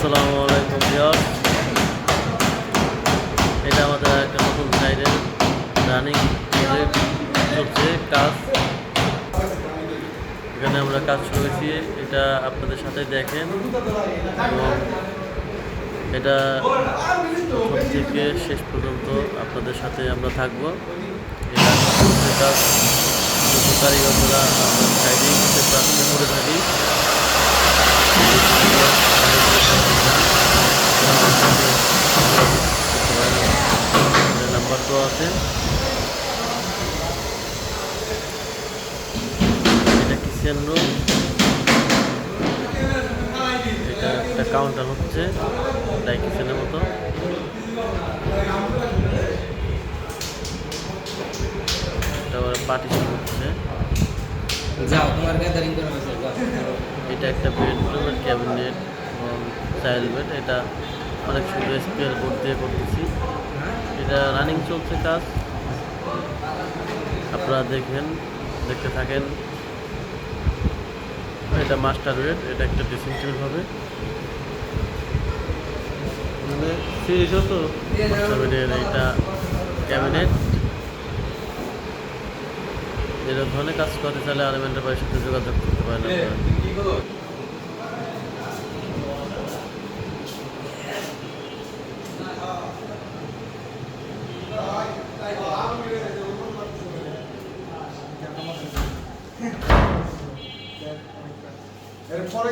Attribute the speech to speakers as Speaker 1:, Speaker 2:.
Speaker 1: আসসালামু আলাইকুম, ভিউয়ার্স। এটা আমাদের একটা নতুন সাইডের রানিং প্রজেক্ট চলছে কাজ। এখানে আমরা কাজ করেছি, এটা আপনাদের সাথে দেখেন। এবং এটা প্রথম থেকে শেষ পর্যন্ত আপনাদের সাথে আমরা থাকব। এটা কাজ কারিগররা সাইডে করে থাকি। নাম্বার আছে। এটা কিচেন রুম? এটা একটা কাউন্টার হচ্ছে ডাই কিচেনের মতো। পার্টিশন হচ্ছে।
Speaker 2: যাও তোমার গ্যাদারিং করে বসে
Speaker 1: এটা একটা বেডরুমের ক্যাবিনেট এবং চাইল্ড বেড এটা অনেক সুন্দর স্পেয়ার বোর্ড দিয়ে করতেছি। এটা রানিং চলছে কাজ। আপনারা দেখেন, দেখতে থাকেন। এটা মাস্টার বেড এটা একটা ড্রেসিং টেবিল হবে। মানে বেডের এটা ক্যাবিনেট এরকম ধরনের কাজ করতে চাইলে আলমেন্টের বাড়ির সাথে যোগাযোগ করতে পারেন আপনারা।
Speaker 3: এরপরে